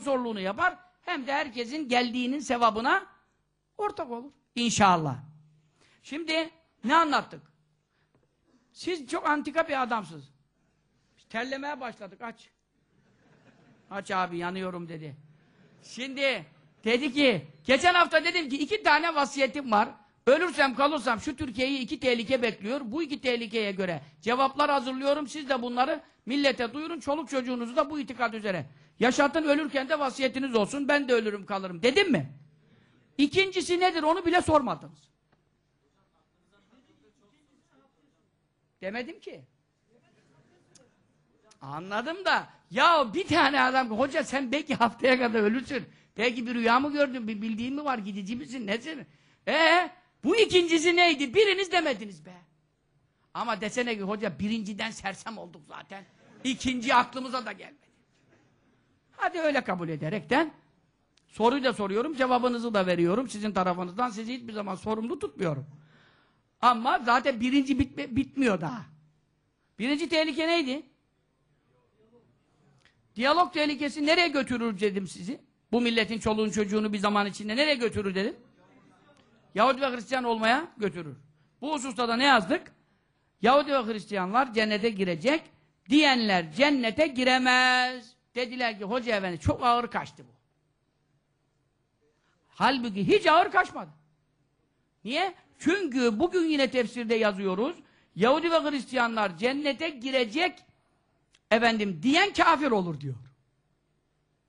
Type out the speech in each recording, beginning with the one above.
sponsorluğunu yapar hem de herkesin geldiğinin sevabına ortak olur. İnşallah. Şimdi ne anlattık? Siz çok antika bir adamsınız. Terlemeye başladık aç. Aç abi yanıyorum dedi. Şimdi dedi ki geçen hafta dedim ki iki tane vasiyetim var. Ölürsem kalırsam şu Türkiye'yi iki tehlike bekliyor. Bu iki tehlikeye göre cevaplar hazırlıyorum. Siz de bunları millete duyurun. Çoluk çocuğunuzu da bu itikad üzere. Yaşatın ölürken de vasiyetiniz olsun. Ben de ölürüm kalırım. Dedim mi? İkincisi nedir onu bile sormadınız. Demedim ki. Anladım da ya bir tane adam hoca sen belki haftaya kadar ölürsün. Belki bir rüya mı gördün? Bir bildiğin mi var? Gidici misin? Nesin? Ee, bu ikincisi neydi? Biriniz demediniz be. Ama desene ki hoca birinciden sersem olduk zaten. İkinci aklımıza da gelmedi. Hadi öyle kabul ederekten soruyu da soruyorum, cevabınızı da veriyorum sizin tarafınızdan. Sizi hiçbir zaman sorumlu tutmuyorum. Ama zaten birinci bitme, bitmiyor daha. Birinci tehlike neydi? Diyalog tehlikesi nereye götürür dedim sizi? Bu milletin çoluğun çocuğunu bir zaman içinde nereye götürür dedim? Yahudi ve Hristiyan olmaya götürür. Bu hususta da ne yazdık? Yahudi ve Hristiyanlar cennete girecek, diyenler cennete giremez. Dediler ki hoca efendi çok ağır kaçtı bu. Halbuki hiç ağır kaçmadı. Niye? Çünkü bugün yine tefsirde yazıyoruz. Yahudi ve Hristiyanlar cennete girecek efendim diyen kafir olur diyor.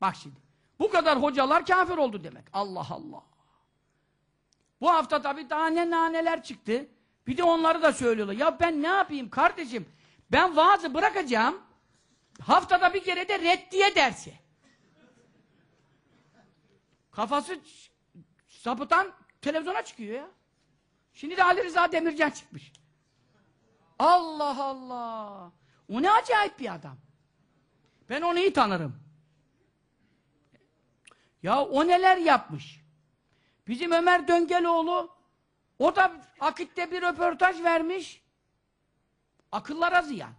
Bak şimdi. Bu kadar hocalar kafir oldu demek. Allah Allah. Bu hafta tabii daha ne naneler çıktı. Bir de onları da söylüyorlar. Ya ben ne yapayım kardeşim? Ben vaazı bırakacağım. Haftada bir kere de reddiye dersi. Kafası sapıtan televizyona çıkıyor ya. Şimdi de Ali Rıza Demircan çıkmış. Allah Allah. O ne acayip bir adam. Ben onu iyi tanırım. Ya o neler yapmış. Bizim Ömer Döngeloğlu o da Akit'te bir röportaj vermiş. Akıllara ziyan.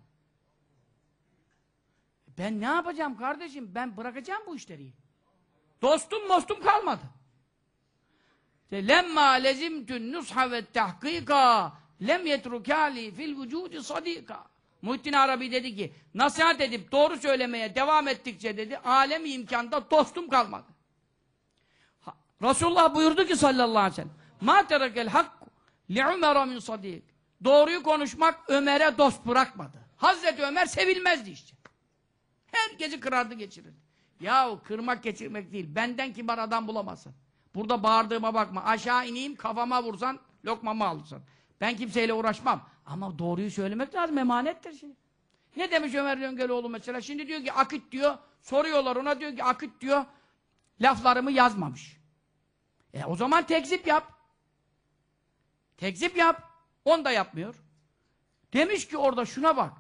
Ben ne yapacağım kardeşim? Ben bırakacağım bu işleri. Dostum mostum kalmadı. Lemma lezimtün nusha ve tahkika lem yetrukali fil vücudi sadika. Muhittin Arabi dedi ki nasihat edip doğru söylemeye devam ettikçe dedi alem imkanda dostum kalmadı. Ha, Resulullah buyurdu ki sallallahu aleyhi ve sellem ma terekel hakku li Ömer'e min. Doğruyu konuşmak Ömer'e dost bırakmadı. Hazreti Ömer sevilmezdi işte. Herkesi kırardı geçirirdi. Yahu kırmak geçirmek değil. Benden kibar adam bulamazsın. Burada bağırdığıma bakma. Aşağı ineyim kafama vursan lokmamı alırsan. Ben kimseyle uğraşmam. Ama doğruyu söylemek lazım. Emanettir şimdi. Ne demiş Ömer Döngeloğlu mesela? Şimdi diyor ki akit diyor. Soruyorlar ona diyor ki akit diyor. Laflarımı yazmamış. E o zaman tekzip yap. Tekzip yap. Onu da yapmıyor. Demiş ki orada şuna bak.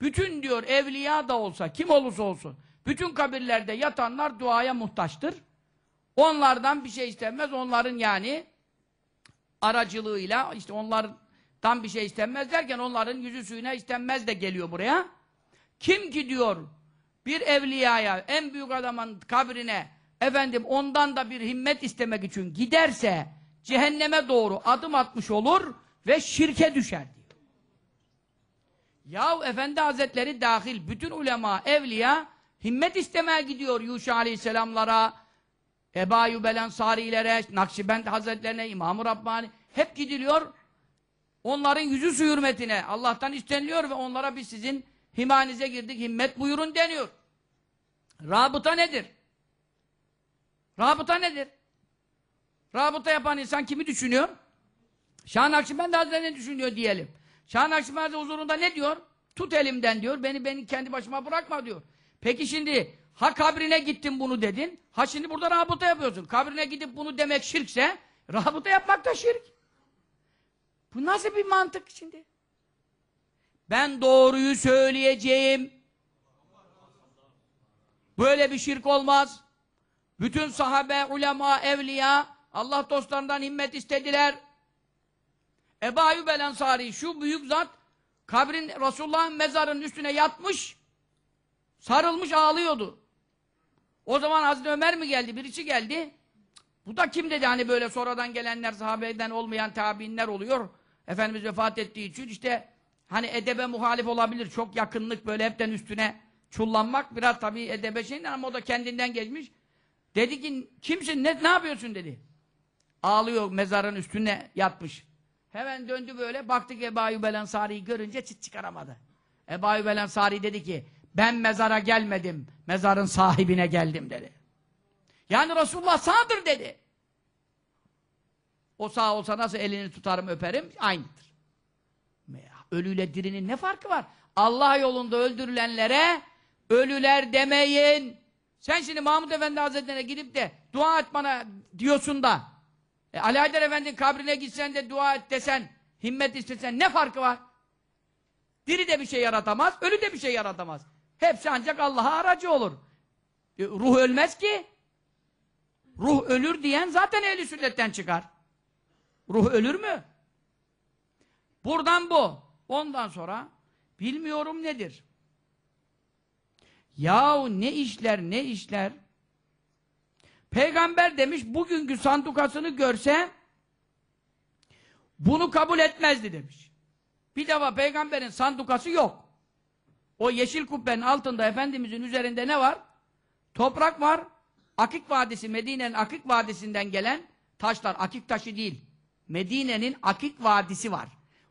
Bütün diyor evliya da olsa kim olursa olsun bütün kabirlerde yatanlar duaya muhtaçtır. Onlardan bir şey istenmez. Onların yani aracılığıyla işte onlardan bir şey istenmez derken onların yüzü suyuna istenmez de geliyor buraya. Kim ki diyor bir evliyaya en büyük adamın kabrine efendim ondan da bir himmet istemek için giderse cehenneme doğru adım atmış olur ve şirke düşer. Yahu Efendi Hazretleri dahil bütün ulema, evliya himmet istemeye gidiyor Yuşa Aleyhisselamlara, Eba Yübel Sarilere, Nakşibend Hazretlerine, İmam-ı Rabbani hep gidiliyor. Onların yüzü su hürmetine Allah'tan isteniliyor ve onlara biz sizin himanize girdik, himmet buyurun deniyor. Rabıta nedir? Rabıta nedir? Rabıta yapan insan kimi düşünüyor? Şah Nakşibend Hazretlerini düşünüyor diyelim. Şah Nakşibend Hazretleri huzurunda ne diyor? Tut elimden diyor, beni beni kendi başıma bırakma diyor. Peki şimdi ha kabrine gittin bunu dedin, ha şimdi burada rabıta yapıyorsun. Kabrine gidip bunu demek şirkse, rabıta yapmak da şirk. Bu nasıl bir mantık şimdi? Ben doğruyu söyleyeceğim. Böyle bir şirk olmaz. Bütün sahabe, ulema, evliya Allah dostlarından himmet istediler. Ebu Ayyub el Ensari şu büyük zat kabrin Resulullah'ın mezarının üstüne yatmış sarılmış ağlıyordu. O zaman Hazreti Ömer mi geldi? Birisi geldi. Bu da kim dedi? Hani böyle sonradan gelenler, sahabeden olmayan tabiinler oluyor. Efendimiz vefat ettiği için işte hani edebe muhalif olabilir. Çok yakınlık böyle hepten üstüne çullanmak biraz tabii edebe şeyin ama o da kendinden geçmiş. Dedi ki kimsin? Ne, ne yapıyorsun dedi. Ağlıyor mezarın üstüne yatmış. Hemen döndü böyle baktık Ebu Ayyub el Ensari'yi görünce çıt çıkaramadı. Ebu Ayyub el Ensari dedi ki ben mezara gelmedim, mezarın sahibine geldim dedi. Yani Resulullah sağdır dedi. O sağ olsa nasıl elini tutarım öperim aynıdır. Ölüyle dirinin ne farkı var? Allah yolunda öldürülenlere ölüler demeyin. Sen şimdi Mahmud Efendi Hazretleri'ne gidip de dua et bana diyorsun da e, Ali Haydar Efendi'nin kabrine gitsen de dua et desen, himmet istesen ne farkı var? Diri de bir şey yaratamaz, ölü de bir şey yaratamaz. Hepsi ancak Allah'a aracı olur. E, ruh ölmez ki. Ruh ölür diyen zaten ehli sünnetten çıkar. Ruh ölür mü? Buradan bu. Ondan sonra bilmiyorum nedir. Yahu ne işler ne işler. Peygamber demiş bugünkü sandukasını görse bunu kabul etmezdi demiş. Bir defa peygamberin sandukası yok. O yeşil kubbenin altında Efendimizin üzerinde ne var? Toprak var. Akik Vadisi, Medine'nin Akik Vadisi'nden gelen taşlar. Akik taşı değil. Medine'nin Akik Vadisi var.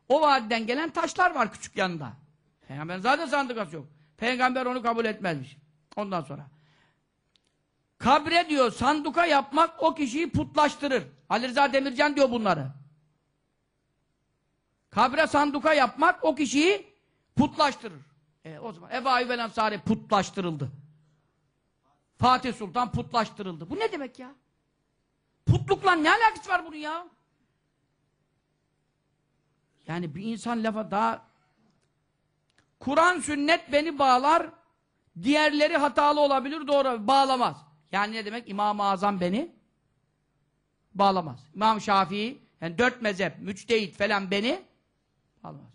O vadiden gelen taşlar var küçük yanında. Peygamberin zaten sandukası yok. Peygamber onu kabul etmezmiş. Ondan sonra. Kabre diyor sanduka yapmak o kişiyi putlaştırır. Ali Rıza Demircan diyor bunları. Kabre sanduka yapmak o kişiyi putlaştırır. E, o zaman Ebu Ayyub el putlaştırıldı. Fatih Sultan putlaştırıldı. Bu ne demek ya? Putlukla ne alakası var bunun ya? Yani bir insan lafa daha Kur'an sünnet beni bağlar diğerleri hatalı olabilir doğru bağlamaz. Yani ne demek? İmam-ı Azam beni bağlamaz. İmam Şafii yani dört mezhep, müçtehit falan beni bağlamaz.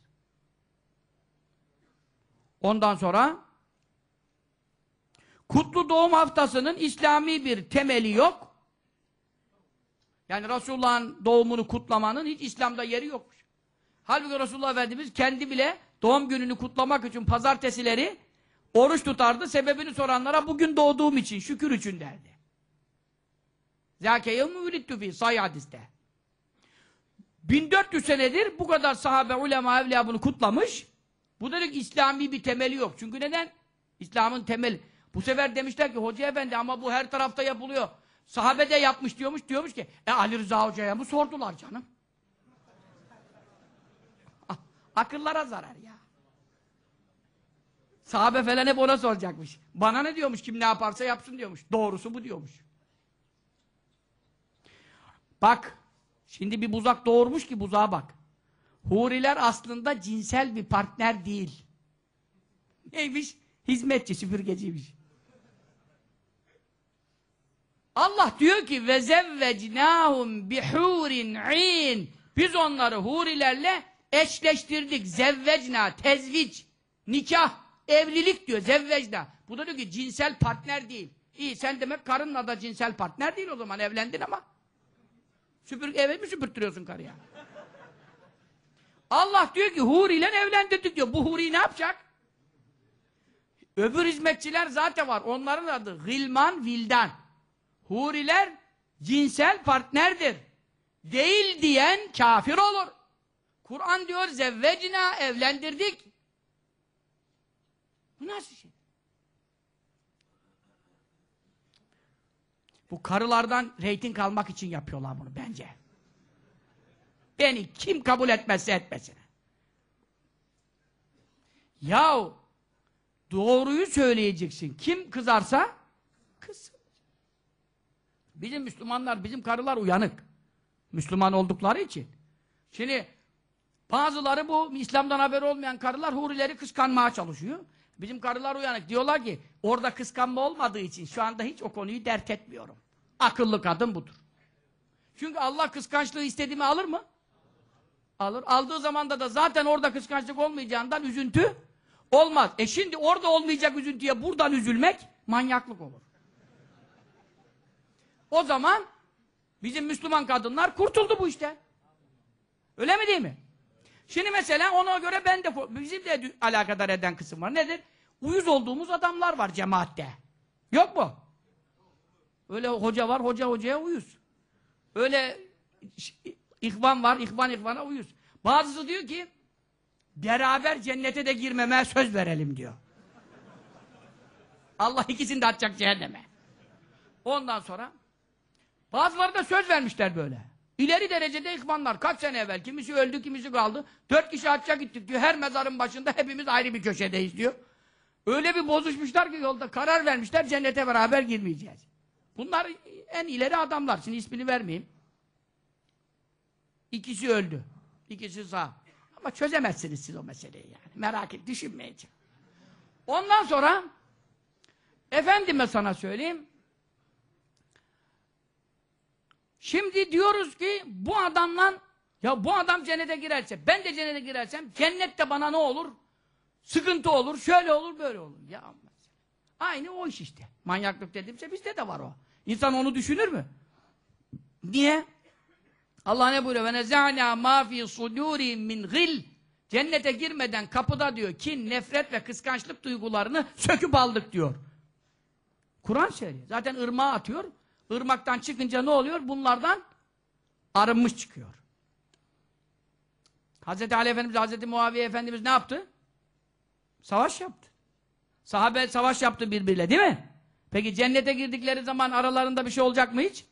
Ondan sonra Kutlu Doğum Haftası'nın İslami bir temeli yok. Yani Resulullah'ın doğumunu kutlamanın hiç İslam'da yeri yokmuş. Halbuki Resulullah Efendimiz kendi bile doğum gününü kutlamak için pazartesileri oruç tutardı. Sebebini soranlara bugün doğduğum için, şükür için derdi. Zâke yevmü fî sayı hadiste. 1400 senedir bu kadar sahabe, ulema, evliya bunu kutlamış. Bu dedik İslami bir temeli yok. Çünkü neden? İslam'ın temeli. Bu sefer demişler ki Hoca Efendi ama bu her tarafta yapılıyor. Sahabe de yapmış diyormuş. Diyormuş ki e Ali Rıza Hoca'ya mı sordular canım? Akıllara zarar ya. Sahabe falan hep ona soracakmış. Bana ne diyormuş? Kim ne yaparsa yapsın diyormuş. Doğrusu bu diyormuş. Bak. Şimdi bir buzak doğurmuş ki buzağa bak. Huriler aslında cinsel bir partner değil. Neymiş? Hizmetçi, süpürgeciymiş. Allah diyor ki ve zevvecnahum bihurin in. Biz onları hurilerle eşleştirdik. Zevvecna, tezvic, nikah, evlilik diyor. Zevvecna. Bu da diyor ki cinsel partner değil. İyi sen demek karınla da cinsel partner değil o zaman evlendin ama. Süpür, eve mi süpürtüyorsun karıya? Allah diyor ki Huri ile evlendirdik diyor. Bu Huri ne yapacak? Öbür hizmetçiler zaten var. Onların adı Gilman Vildan. Huriler cinsel partnerdir. Değil diyen kafir olur. Kur'an diyor zevvecina evlendirdik. Bu nasıl şey? Bu karılardan reyting almak için yapıyorlar bunu bence. Beni kim kabul etmezse etmesin. Yahu doğruyu söyleyeceksin. Kim kızarsa kızsın. Bizim Müslümanlar, bizim karılar uyanık. Müslüman oldukları için. Şimdi bazıları bu İslam'dan haber olmayan karılar hurileri kıskanmaya çalışıyor. Bizim karılar uyanık. Diyorlar ki orada kıskanma olmadığı için şu anda hiç o konuyu dert etmiyorum. Akıllı kadın budur. Çünkü Allah kıskançlığı istediğimi alır mı? Alır. Aldığı zamanda da zaten orada kıskançlık olmayacağından üzüntü olmaz. E şimdi orada olmayacak üzüntüye buradan üzülmek manyaklık olur. O zaman bizim Müslüman kadınlar kurtuldu bu işte. Öyle mi değil mi? Şimdi mesela ona göre ben de bizim de alakadar eden kısım var. Nedir? Uyuz olduğumuz adamlar var cemaatte. Yok mu? Öyle hoca var, hoca hocaya uyuz. Öyle ihvan var, ihvan ihvana uyuz. Bazısı diyor ki beraber cennete de girmemeye söz verelim diyor. Allah ikisini de atacak cehenneme. Ondan sonra bazıları da söz vermişler böyle. İleri derecede ihvanlar. Kaç sene evvel kimisi öldü, kimisi kaldı. Dört kişi hacca gittik diyor. Her mezarın başında hepimiz ayrı bir köşedeyiz diyor. Öyle bir bozuşmuşlar ki yolda karar vermişler cennete beraber girmeyeceğiz. Bunlar en ileri adamlar. Şimdi ismini vermeyeyim. İkisi öldü. İkisi sağ. Ama çözemezsiniz siz o meseleyi yani. Merak et, düşünmeyeceğim. Ondan sonra efendime sana söyleyeyim Şimdi diyoruz ki bu adamla ya bu adam cennete girerse ben de cennete girersem cennette bana ne olur? Sıkıntı olur, şöyle olur, böyle olur. Ya Aynı o iş işte. Manyaklık dediğimse bizde de var o. İnsan onu düşünür mü? Niye? Allah ne buyuruyor? Nezâna mâ fî sudûrî min gil. Cennete girmeden kapıda diyor kin, nefret ve kıskançlık duygularını söküp aldık diyor. Kur'an söylüyor. Zaten ırmağa atıyor. Irmaktan çıkınca ne oluyor? Bunlardan arınmış çıkıyor. Hz. Ali Efendimiz, Hz. Muaviye Efendimiz ne yaptı? Savaş yaptı. Sahabe savaş yaptı birbiriyle değil mi? Peki cennete girdikleri zaman aralarında bir şey olacak mı hiç?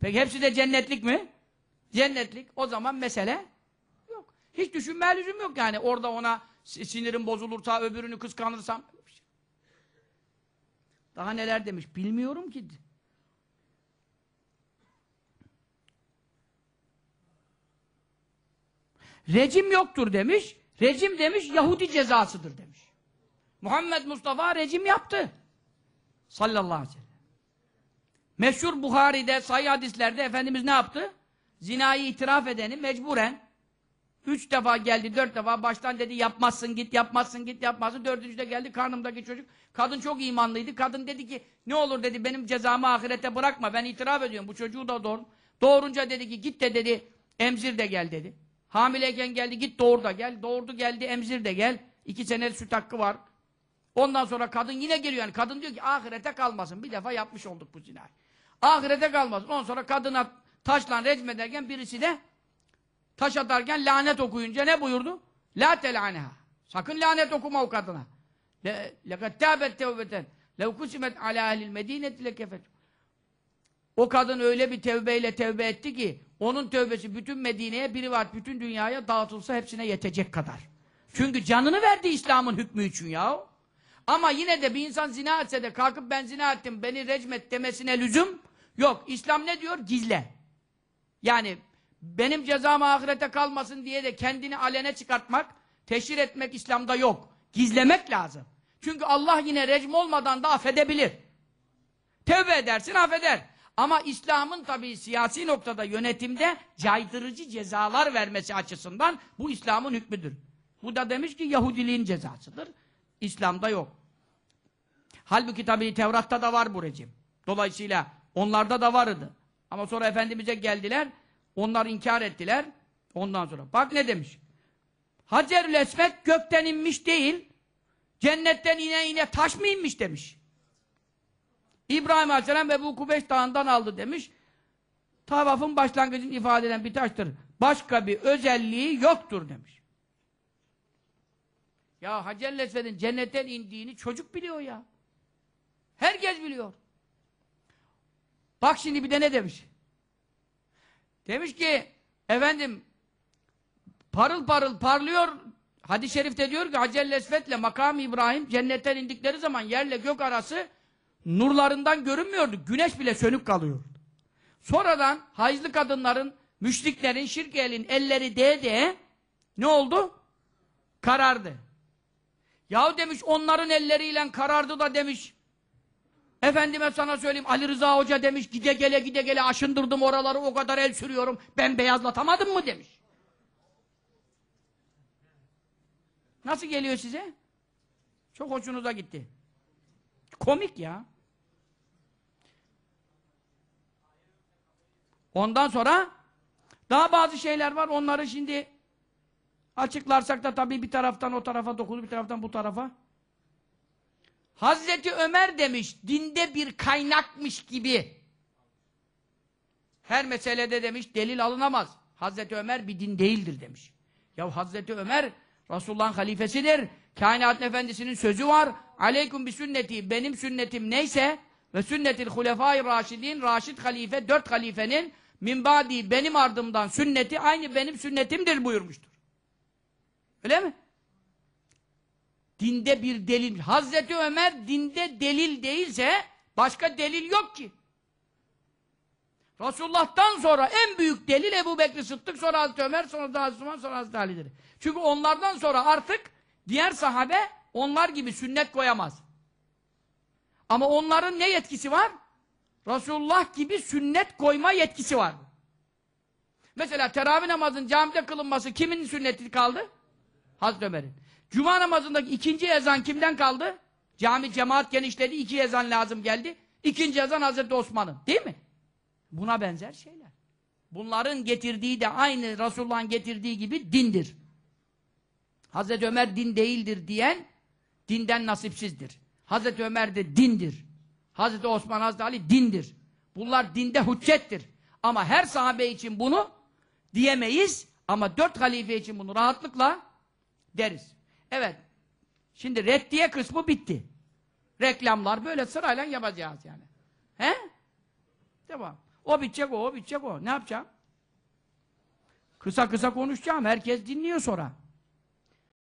Peki hepsi de cennetlik mi? Cennetlik. O zaman mesele yok. Hiç düşünmeye lüzum yok yani. Orada ona sinirim bozulursa, öbürünü kıskanırsam. Daha neler demiş bilmiyorum ki. Rejim yoktur demiş. Rejim demiş Yahudi cezasıdır demiş. Muhammed Mustafa rejim yaptı. Sallallahu aleyhi ve sellem. Meşhur Buhari'de, sayı hadislerde Efendimiz ne yaptı? Zinayı itiraf edeni mecburen üç defa geldi, dört defa baştan dedi yapmazsın git, yapmazsın git, yapmazsın. Dördüncüde geldi karnımdaki çocuk. Kadın çok imanlıydı. Kadın dedi ki ne olur dedi benim cezamı ahirete bırakma. Ben itiraf ediyorum. Bu çocuğu da doğur. Doğurunca dedi ki git de dedi emzir de gel dedi. Hamileyken geldi git doğur da gel. Doğurdu geldi emzir de gel. İki sene süt hakkı var. Ondan sonra kadın yine geliyor yani. Kadın diyor ki ahirete kalmasın. Bir defa yapmış olduk bu zinayı. Ahirete kalmasın. Ondan sonra kadına taşla recm ederken birisi de taş atarken lanet okuyunca ne buyurdu? La telaneha. Sakın lanet okuma o kadına. لَقَدْ تَابَتْ تَوْبَةً لَوْ كُسِمَتْ عَلَى اَهْلِ الْمَد۪ينَةِ لَكَفَتُ O kadın öyle bir tevbeyle tevbe etti ki onun tövbesi bütün Medine'ye, biri var bütün dünyaya dağıtılsa hepsine yetecek kadar. Çünkü canını verdi İslam'ın hükmü için ya. Ama yine de bir insan zina etse de kalkıp ben zina ettim, beni recmet demesine lüzum yok. İslam ne diyor? Gizle. Yani benim cezam ahirete kalmasın diye de kendini alene çıkartmak, teşhir etmek İslam'da yok. Gizlemek lazım. Çünkü Allah yine recm olmadan da affedebilir. Tevbe edersin affeder. Ama İslam'ın tabii siyasi noktada yönetimde caydırıcı cezalar vermesi açısından bu İslam'ın hükmüdür. Bu da demiş ki Yahudiliğin cezasıdır. İslam'da yok. Halbuki tabii Tevrat'ta da var bu rejim. Dolayısıyla onlarda da vardı. Ama sonra Efendimiz'e geldiler, onlar inkar ettiler. Ondan sonra bak ne demiş? Hacer-ül Esved gökten inmiş değil, cennetten ine ine taş mı inmiş demiş. İbrahim Aleyhisselam Ebu Kubeş Dağı'ndan aldı demiş. Tavafın başlangıcını ifade eden bir taştır. Başka bir özelliği yoktur demiş. Ya Hacer Esved'in cennetten indiğini çocuk biliyor ya. Herkes biliyor. Bak şimdi bir de ne demiş? Demiş ki efendim parıl parıl parlıyor hadis-i şerifte diyor ki Hacer Esved'le makam İbrahim cennetten indikleri zaman yerle gök arası nurlarından görünmüyordu. Güneş bile sönük kalıyordu. Sonradan hayızlı kadınların, müşriklerin, şirk elin elleri değe değe ne oldu? Karardı. Yahu demiş onların elleriyle karardı da demiş. Efendime sana söyleyeyim Ali Rıza Hoca demiş gide gele gide gele aşındırdım oraları o kadar el sürüyorum. Ben beyazlatamadım mı demiş. Nasıl geliyor size? Çok hoşunuza gitti. Komik ya. Ondan sonra daha bazı şeyler var. Onları şimdi açıklarsak da tabii bir taraftan o tarafa dokunur, bir taraftan bu tarafa. Hazreti Ömer demiş, dinde bir kaynakmış gibi. Her meselede demiş, delil alınamaz. Hazreti Ömer bir din değildir demiş. Ya Hazreti Ömer, Resulullah'ın halifesidir. Kainatın efendisinin sözü var. Aleyküm bi sünneti, benim sünnetim neyse ve sünnetil hulefai raşidin, raşid halife, dört halifenin minbadi benim ardımdan sünneti aynı benim sünnetimdir buyurmuştur. Öyle mi? Dinde bir delil. Hazreti Ömer dinde delil değilse başka delil yok ki. Resulullah'tan sonra en büyük delil Ebu Bekir Sıddık, sonra Hazreti Ömer, sonra Hazreti Osman, sonra Hazreti Ali'dir. Çünkü onlardan sonra artık diğer sahabe onlar gibi sünnet koyamaz. Ama onların ne yetkisi var? Resulullah gibi sünnet koyma yetkisi var. Mesela teravih namazın camide kılınması kimin sünneti kaldı? Hazreti Ömer'in. Cuma namazındaki ikinci ezan kimden kaldı? Cami cemaat genişledi, iki ezan lazım geldi. İkinci ezan Hazreti Osman'ın. Değil mi? Buna benzer şeyler. Bunların getirdiği de aynı Resulullah'ın getirdiği gibi dindir. Hazreti Ömer din değildir diyen dinden nasipsizdir. Hazreti Ömer de dindir. Hazreti Osman, Hazreti Ali dindir. Bunlar dinde hüccettir. Ama her sahabe için bunu diyemeyiz. Ama dört halife için bunu rahatlıkla deriz. Evet. Şimdi reddiye kısmı bitti. Reklamlar böyle sırayla yapacağız yani. He? Devam. O bitecek o, o bitecek o. Ne yapacağım? Kısa kısa konuşacağım. Herkes dinliyor sonra.